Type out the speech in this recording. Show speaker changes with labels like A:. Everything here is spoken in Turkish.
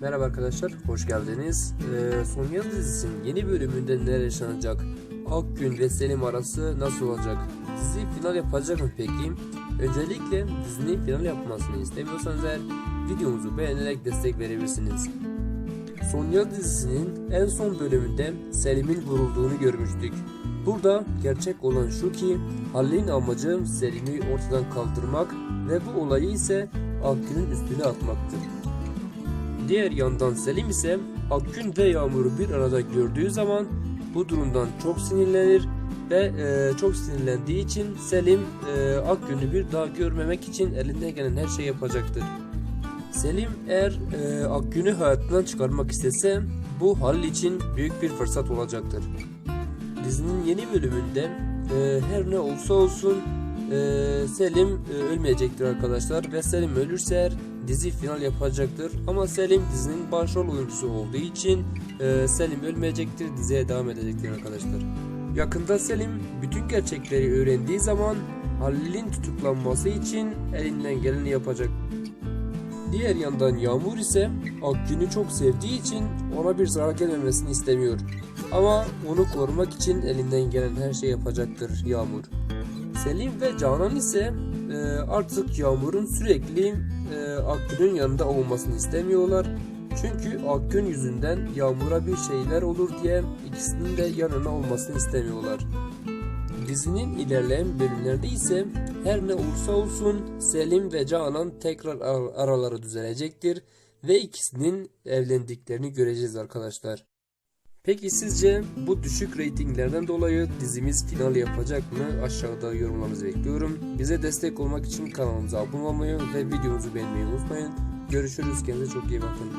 A: Merhaba arkadaşlar, hoş geldiniz. Ee, Son Yaz dizisinin yeni bölümünde neler yaşanacak? Akgün ve Selim arası nasıl olacak? Dizi final yapacak mı peki? Öncelikle dizinin final yapmasını istemiyorsanız eğer videomuzu beğenerek destek verebilirsiniz. Son Yaz dizisinin en son bölümünde Selim'in vurulduğunu görmüştük. Burada gerçek olan şu ki Halil'in amacı Selim'i ortadan kaldırmak ve bu olayı ise Akgün'ün üstüne atmaktır. Diğer yandan Selim ise Akgün ve Yağmur'u bir arada gördüğü zaman bu durumdan çok sinirlenir ve e, çok sinirlendiği için Selim e, Akgün'ü bir daha görmemek için elinden gelen her şeyi yapacaktır. Selim eğer e, Akgün'ü hayatından çıkarmak istese bu Halil için büyük bir fırsat olacaktır. Dizinin yeni bölümünde e, her ne olsa olsun e, Selim e, ölmeyecektir arkadaşlar ve Selim ölürse dizi final yapacaktır ama Selim dizinin başrol oyuncusu olduğu için e, Selim ölmeyecektir diziye devam edecektir arkadaşlar. Yakında Selim bütün gerçekleri öğrendiği zaman Halil'in tutuklanması için elinden geleni yapacak. Diğer yandan Yağmur ise Akgün'ü çok sevdiği için ona bir zarar gelmemesini istemiyor. Ama onu korumak için elinden gelen her şeyi yapacaktır Yağmur. Selim ve Canan ise e, artık Yağmur'un sürekli e, Akgün'ün yanında olmasını istemiyorlar. Çünkü Akgün yüzünden Yağmur'a bir şeyler olur diye ikisinin de yanına olmasını istemiyorlar. Dizinin ilerleyen bölümlerde ise her ne olursa olsun Selim ve Canan tekrar ar- araları düzelecektir ve ikisinin evlendiklerini göreceğiz arkadaşlar. Peki sizce bu düşük reytinglerden dolayı dizimiz final yapacak mı? Aşağıda yorumlarınızı bekliyorum. Bize destek olmak için kanalımıza abone olmayı ve videomuzu beğenmeyi unutmayın. Görüşürüz. Kendinize çok iyi bakın.